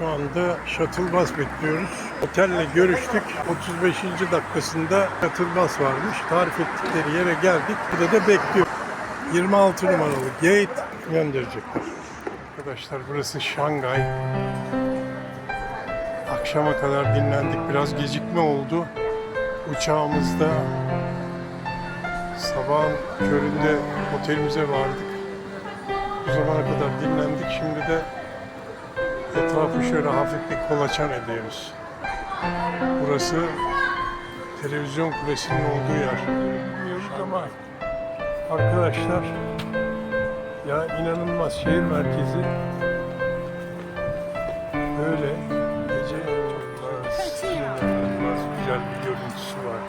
Şu anda shuttle bus bekliyoruz. Otelle görüştük. 35. dakikasında shuttle bus varmış. Tarif ettikleri yere geldik. Burada da bekliyor. 26 numaralı gate gönderecekler. Arkadaşlar burası Şangay. Akşama kadar dinlendik. Biraz gecikme oldu. Uçağımızda sabahın köründe otelimize vardık. Bu zamana kadar dinlendik. Şimdi de etrafı şöyle hafif bir kolaçan ediyoruz. Burası televizyon kulesinin olduğu yer. Bilmiyoruz ama arkadaşlar ya inanılmaz şehir merkezi böyle gece inanılmaz güzel bir görüntüsü var.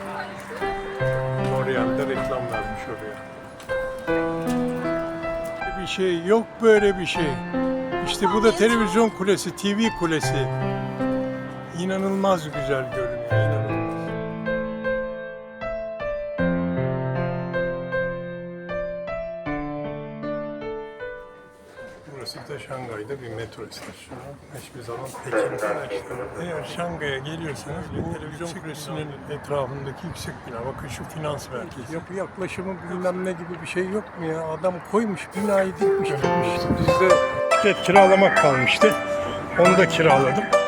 L'Oreal'de reklam vermiş oraya. Bir şey yok böyle bir şey. İşte bu da televizyon kulesi, TV kulesi. İnanılmaz güzel görünüyor, inanılmaz. Burası da Şangay'da bir metro istasyonu. Hiçbir zaman Pekin'de açtım. Eğer Şangay'a geliyorsanız bu televizyon kulesinin etrafındaki yüksek bina. Bakın şu finans merkezi. Yapı yaklaşımı bilmem ne gibi bir şey yok mu ya? Adam koymuş binayı dikmiş gitmiş. Bizde bisiklet kiralamak kalmıştı. Onu da kiraladım.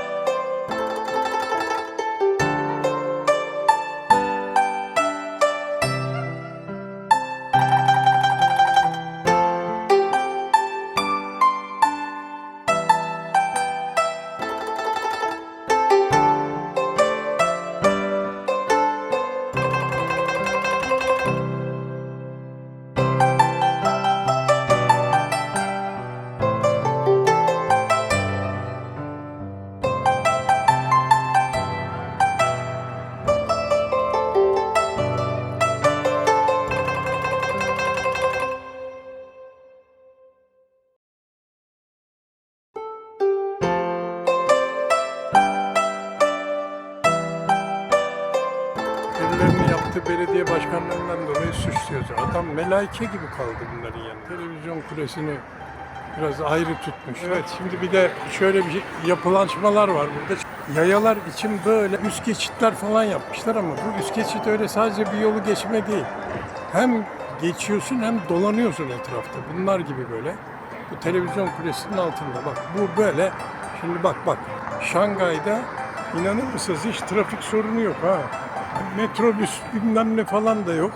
Yaptığı belediye başkanlarından dolayı suçluyoruz. Adam melaike gibi kaldı bunların yanında. Televizyon kulesini biraz ayrı tutmuş. Evet şimdi bir de şöyle bir şey, var burada. Yayalar için böyle üst geçitler falan yapmışlar ama bu üst geçit öyle sadece bir yolu geçme değil. Hem geçiyorsun hem dolanıyorsun etrafta. Bunlar gibi böyle. Bu televizyon kulesinin altında bak bu böyle. Şimdi bak bak Şangay'da inanır mısınız hiç trafik sorunu yok ha. Metrobüs bilmem ne falan da yok.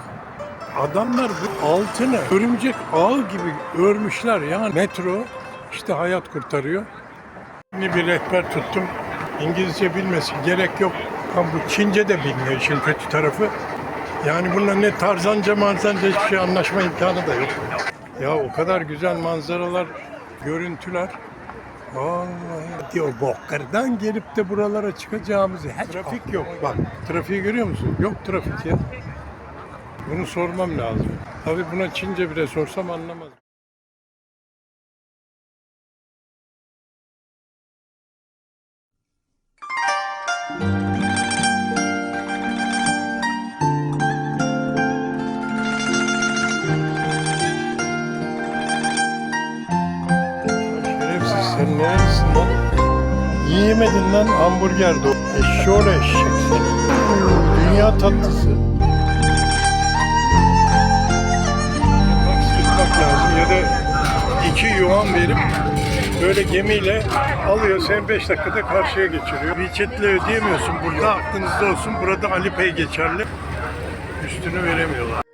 Adamlar bu altını örümcek ağı gibi örmüşler yani metro işte hayat kurtarıyor. Şimdi bir rehber tuttum. İngilizce bilmesi gerek yok. Ama bu Çince de bilmiyor işin kötü tarafı. Yani bununla ne tarzanca marzanca hiçbir şey anlaşma imkanı da yok. Ya o kadar güzel manzaralar, görüntüler. Vallahi diyor Bokkar'dan gelip de buralara çıkacağımızı hiç trafik yok. Bak trafiği görüyor musun? Yok trafik ya. Bunu sormam lazım. Tabii buna Çince bile sorsam anlamaz. Sen nerelisin lan? Yiyemedin lan hamburger de. Eşşoğlu eşek seni. Dünya tatlısı. Taksi tutmak lazım ya da iki yuan verip böyle gemiyle alıyor seni 5 dakikada karşıya geçiriyor. WeChat'le ödeyemiyorsun burada aklınızda olsun burada Alipay geçerli. Üstünü veremiyorlar.